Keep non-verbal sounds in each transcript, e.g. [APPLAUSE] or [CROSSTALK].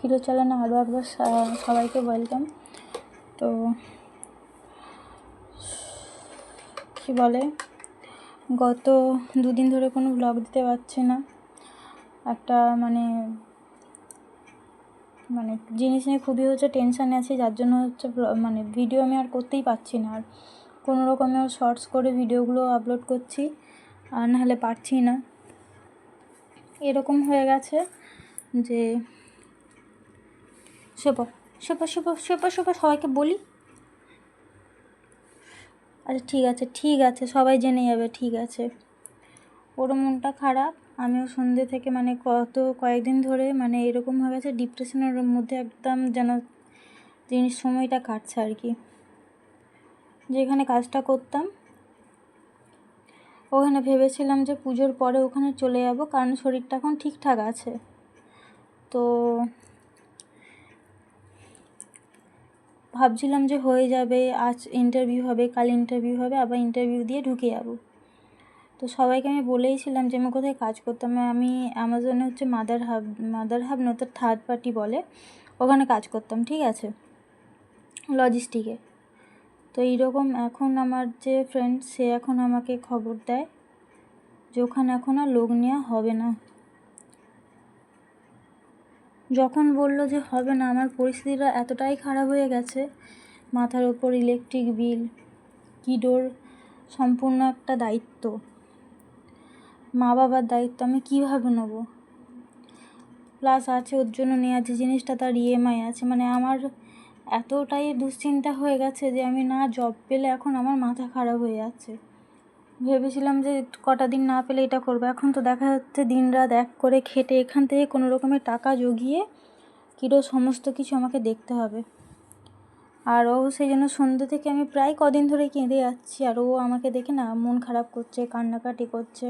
কিরো চ্যানেলে আরও একবার সবাইকে ওয়েলকাম তো, কী বলে? গত দুদিন ধরে কোনো ব্লগ দিতে পারছি না। একটা মানে মানে জিনিস নিয়ে খুবই হচ্ছে টেনশানে আছি, যার জন্য হচ্ছে মানে ভিডিও আমি আর করতেই পারছি না। আর কোনো রকমের শর্টস করে ভিডিওগুলো আপলোড করছি, আর নাহলে পারছি না। এরকম হয়ে গেছে যে শেপা শেপা শেপা শেপা শেপা সবাইকে বলি? আচ্ছা ঠিক আছে ঠিক আছে, সবাই জেনে যাবে, ঠিক আছে। ওর মনটা খারাপ, আমিও সন্ধ্যে থেকে মানে কত, কয়েকদিন ধরে মানে এরকম হয়ে গেছে ডিপ্রেশনের মধ্যে একদম যেন জিনিস সময়টা কাটছে আর কি। যেখানে কাজটা করতাম, ওখানে ভেবেছিলাম যে পুজোর পরে ওখানে চলে যাব, কারণ শরীরটা এখন ঠিকঠাক আছে। তো ভাবছিলাম যে হয়ে যাবে, আজ ইন্টারভিউ হবে, কাল ইন্টারভিউ হবে, আবার ইন্টারভিউ দিয়ে ঢুকে যাব। তো সবাইকে আমি বলেইছিলাম যে আমি কোথায় কাজ করতাম। আমি অ্যামাজনে হচ্ছে মাদার হাব মাদার হাব নয়তো থার্ড পার্টি বলে, ওখানে কাজ করতাম, ঠিক আছে? লজিস্টিকে তো এইরকম এখন আমার যে ফ্রেন্ড সে এখন আমাকে খবর দেয় যে ওখানে এখন আর লোক নেওয়া হবে না। যখন বলল যে হবে না, আমার পরিস্থিতিটা এতটাই খারাপ হয়ে গেছে, মাথার ওপর ইলেকট্রিক বিল কিডোর সম্পূর্ণ একটা দায়িত্ব। মা বাবার দায়িত্ব, আমি কীভাবে নেব? প্লাস আছে ওর জন্য নেওয়া যে জিনিসটা তার ইএমআই আছে মানে আমার এতটাই দুশ্চিন্তা হয়ে গেছে যে আমি না জব পেলে এখন আমার মাথা খারাপ হয়ে যাচ্ছে। ভেবেছিলাম যে কটা দিন না পেলে এটা করব। এখন তো দেখা যাচ্ছে দিন রাত এক করে খেটে এখান থেকে কোনো রকমের টাকা জগিয়ে কিরো সমস্ত কিছু আমাকে দেখতে হবে। আর ও সেই জন্য সন্ধ্যে থেকে আমি প্রায় কদিন ধরে কেঁদে যাচ্ছি আর ও আমাকে দেখে না মন খারাপ করছে, কান্নাকাটি করছে।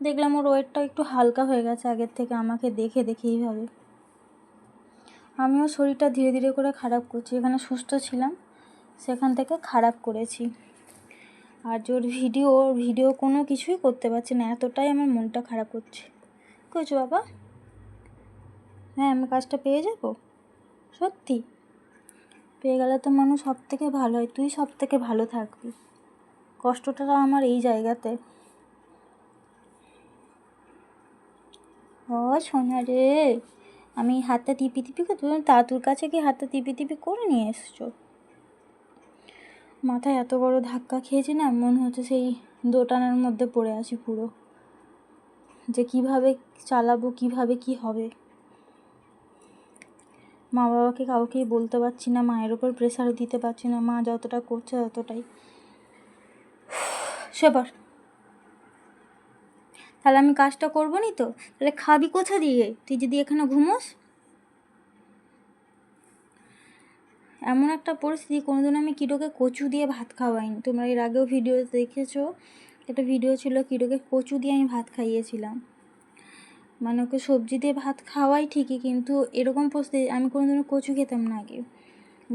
দেখলাম ওর ওয়েটটা একটু হালকা হয়ে গেছে আগের থেকে, আমাকে দেখে দেখে এইভাবে। আমিও শরীরটা ধীরে ধীরে করে খারাপ করছি, এখানে সুস্থ ছিলাম, সেখান থেকে খারাপ করেছি। আর ওর ভিডিও ওর ভিডিও কোনো কিছুই করতে পারছি না, এতটাই আমার মনটা খারাপ করছে। কইছো বাবা? হ্যাঁ আমি কাজটা পেয়ে যাব? সত্যি? পেয়ে গেলে তো মানুষ সব থেকে ভালো হয়, তুই সব থেকে ভালো থাকবি। কষ্টটা আমার এই জায়গাতে। ও সোনা রে, আমি হাতটা টিপি টিপি করে তুমি দাদুর কাছে গিয়ে হাতটা টিপি টিপি করে নিয়ে এসছো? মাথায় এত বড় ধাক্কা খেয়েছি না, মনে হচ্ছে সেই দোটানার মধ্যে পড়ে আছি পুরো। যে কীভাবে চালাবো, কীভাবে কি হবে? মা বাবাকে কাউকেই বলতে পারছি না, মায়ের ওপর প্রেশার দিতে পারছি না, মা যতটা করছে ততটাই। [SIGHS] সেবার তাহলে আমি কাজটা করব নি তো? তাহলে খাবি কোথা দিয়ে? তুই যদি এখানে ঘুমোস এমন একটা পরিস্থিতি কোনোদিন আমি কিডোকে কচু দিয়ে ভাত খাওয়াইনি। তোমরা এর আগেও ভিডিও দেখেছ, একটা ভিডিও ছিল কিডোকে কচু দিয়ে আমি ভাত খাইয়েছিলাম। মানে ওকে সবজি দিয়ে ভাত খাওয়াই ঠিকই, কিন্তু এরকম পরিস্থিতি, আমি কোনোদিনও কচু খেতাম না আগে।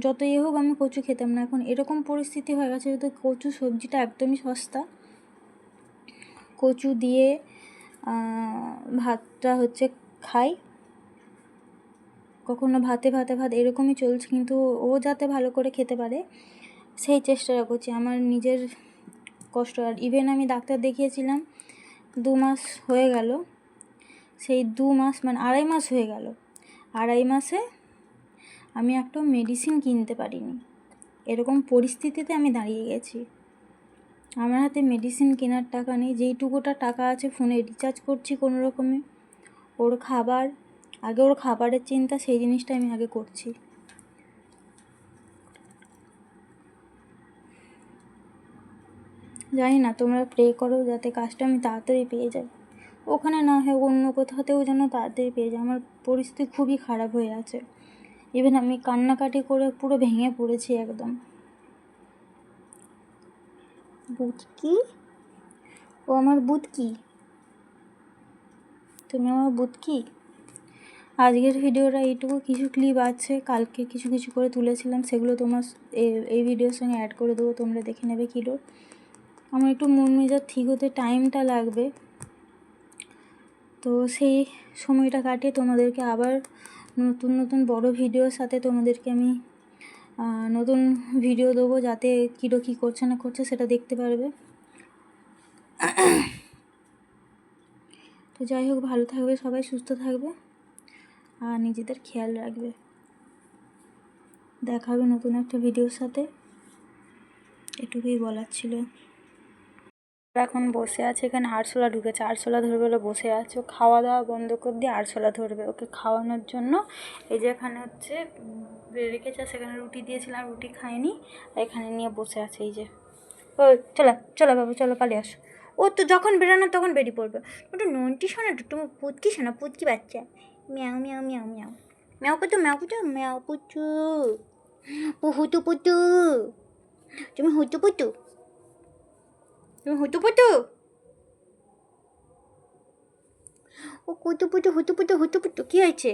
যত এ হোক, আমি কচু খেতাম না। এখন এরকম পরিস্থিতি হয়ে গেছে যেহেতু কচু সবজিটা একদমই সস্তা। কচু দিয়ে ভাতটা হচ্ছে খাই। কখনো ভাতে ভাতে ভাত এরকমই চলছে, কিন্তু ও যাতে ভালো করে খেতে পারে, সেই চেষ্টাটা করছি। আমার নিজের কষ্ট, আর ইভেন আমি ডাক্তার দেখিয়েছিলাম, দু মাস হয়ে গেল। সেই দু মাস মানে আড়াই মাস হয়ে গেল। আড়াই মাসে আমি একটা মেডিসিন কিনতে পারিনি। এরকম পরিস্থিতিতে আমি দাঁড়িয়ে গেছি। আমার হাতে মেডিসিন কেনার টাকা নেই, যেইটুকুটা টাকা আছে ফোনে রিচার্জ করছি কোনো রকমে ওর খাবার আগে ওর খাবারের চিন্তা সেই জিনিসটা আমি আগে করছি। জানি না তোমরা প্রে করো যাতে কাজটা আমি তাড়াতাড়ি পেয়ে যাই। ওখানে না হয় অন্য কোথাতেও যেন তাড়াতাড়ি পেয়ে যায় আমার পরিস্থিতি খুবই খারাপ হয়ে আছে। ইভেন আমি কান্নাকাটি করে পুরো ভেঙে পড়েছি একদম। বুটকি ও আমার বুটকি তুমি আমার বুটকি আজকের ভিডিওটা এইটুকু। কিছু ক্লিপ আছে, কালকে কিছু কিছু করে তুলেছিলাম, সেগুলো তোমার এই ভিডিওর সঙ্গে অ্যাড করে দেবো, তোমরা দেখে নেবে কিলো আমার একটু মন মেজাজ ঠিক হতে টাইমটা লাগবে। তো সেই সময়টা কাটিয়ে তোমাদেরকে আবার নতুন নতুন বড় ভিডিওর সাথে তোমাদেরকে আমি নতুন ভিডিও দেবো, যাতে কিরো কী করছে না করছে সেটা দেখতে পারবে। তো যাই হোক, ভালো থাকবে, সবাই সুস্থ থাকবে। আর নিজেদের খেয়াল রাখবে। দেখা হবে নতুন একটা ভিডিওর সাথে। এটুকুই বলার ছিল। এখন বসে আছে এখানে, আরশোলা ঢুকেছে। আরশোলা ধরবে বলে বসে আছে। খাওয়া দাওয়া বন্ধ করে দিয়ে আরশোলা ধরবে। ওকে খাওয়ানোর জন্য এই যে এখানে হচ্ছে রেখেছে সেখানে রুটি দিয়েছিলাম রুটি খায়নি। আর এখানে নিয়ে বসে আছে এই যে। ও, চলো চলো বাবু, চলো পালিয়ে আসো। ও তো যখন বেরোনো তখন বেরিয়ে পড়বে। ওটা নন্টি শোনা? তুমি পুতকি শোনা, পুতকি বাচ্চা। মিয়াও মিয়াও মিয়াও মিয়াও ম্যাও কুতু ম্যাও কুতু ম্যাও পুচু ও হুতু পুতু তুমি হুতু পুতু তুমি হুতু পুতু ও কুতু পুতু হুতু পুতু হুতু পুতু কি হয়েছে?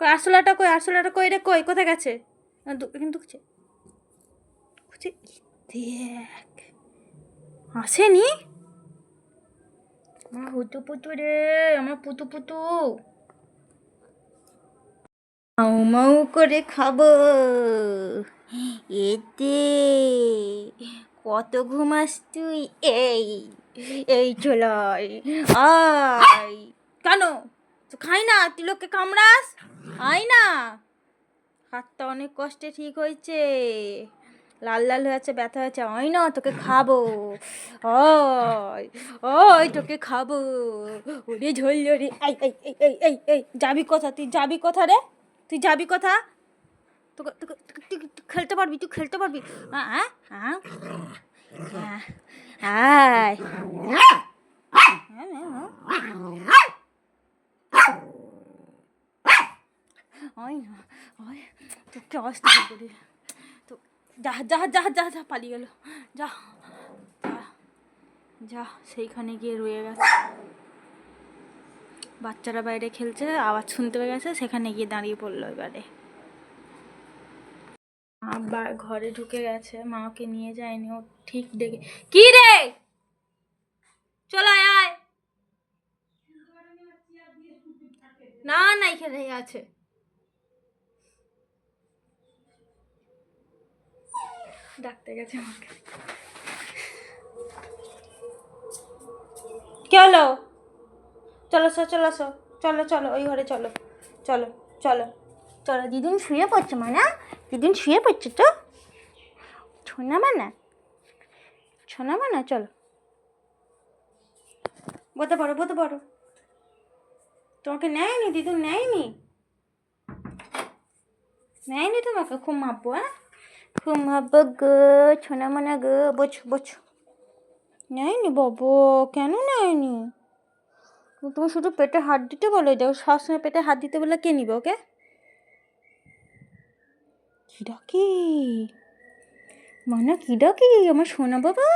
কই আরশোলাটা কই আরশোলাটা কই রে কই কোথায় গেছে? কিন্তু খুঁজে। দেখ। আসেনি? আমার হুতু পুতু রে আমার পুতু পুতু। মাউ মাউ করে খাব। এতে কত ঘুমাস তুই? এই এই চলাই আয়। কেন? তো খাই না? তুই লোককে কামড়াস? আয় না। হাতটা অনেক কষ্টে ঠিক হয়েছে। লাল লাল হয়ে আছে, ব্যথা হয়েছে আয় না, তোকে খাব। ওই ওই তোকে খাব। ওরে ঝোল রে। এই এই এই এই এই, যাবি কোথা? তুই যাবি কোথা রে? তুই যাবি কোথা? তুই খেলতে পারবি, তুই খেলতে পারবি। হ্যাঁ হ্যাঁ হ্যাঁ ওই ওই, তোকে আসতে করি। তো, যা যা যা যা যা, পালিয়ে গেল। যা যা, সেইখানে গিয়ে রয়ে গেছে। বাচ্চারা বাইরে খেলছে, আওয়াজ শুনতে পেয়ে গেছে, সেখানে গিয়ে দাঁড়িয়ে পড়ল এবারে। আবার ঘরে ঢুকে গেছে, মাকে নিয়ে যায়নি, ও ঠিক ডেকে কি রে? চলে আয় না না এখানেই আছে। ডাকতে গেছে আমাকে। কি হলো? চলো সো চলো সো চলো চলো ওই ঘরে চলো চলো চলো। চলো দিদিন শুয়ে পড়ছে মানা? দিদিন শুয়ে পড়ছে তো? ছোনা মানা ছোনা মানা চলো। বলতে পারো বলতে পারো তোমাকে নেয়নি দিদুন নেয়নি? নেয়নি তোমাকে? খুব মাপবো হ্যাঁ? খুব মাপবো গো ছোনা মানা গো বোঝো বোঝো নেয়নি বাবু কেন নেয়নি? তুমি শুধু পেটে হাত দিতে বলে দেখো, সবসময় পেটে হাত দিতে বলে কে নিবে, ওকে? কি? ডাকি মানে কি? ডাকি আমার সোনা বাবা?